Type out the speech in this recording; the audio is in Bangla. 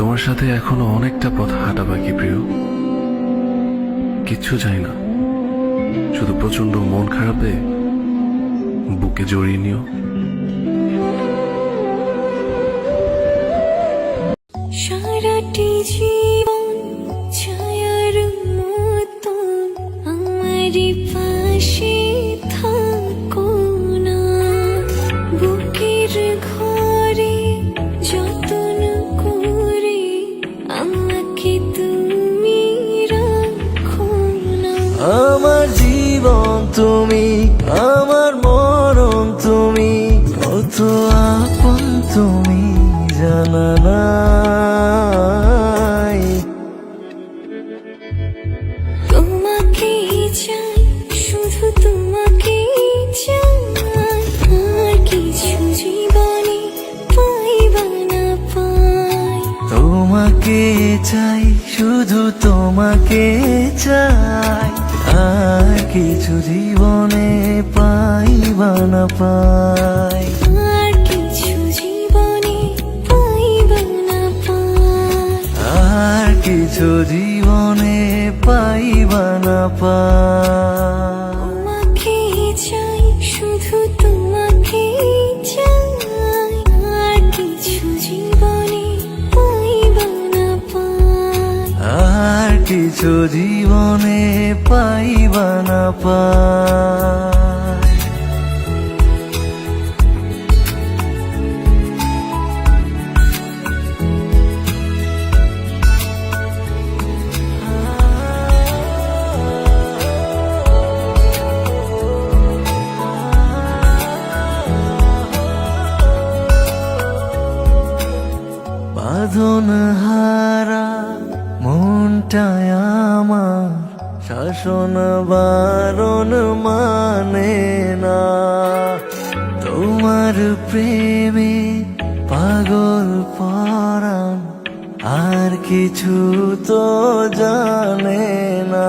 তোমার সাথে এখনও অনেকটা পথ হাঁটা বাকি প্রিয়। কিচ্ছু চাই না। শুধু প্রচণ্ড মন খারাপে বুকে জড়িয়ে নিও। সারাটি জীবন তুমি আমার মরণ তুমি কত আপন তুমি জানা নাই। তোমাকে চাই শুধু তোমাকে চাই আর কিছু জীবনে পাইবা না পাই। তোমাকে চাই শুধু তোমাকে চাই। কিছু জীবনে পাই বা না পাই। আর কিছু জীবনে পাইবা না পাই। আর কিছু জীবনে পাইবা না পাই। চাই শুধু তোমাকে কিছু জীবনে পাইবা না পাই। বাঁধন হারা মনটায় আমার শাসন বারণ মানে না। তোমার প্রেমে পাগল পরাণ, আর কিছু তো জানে না।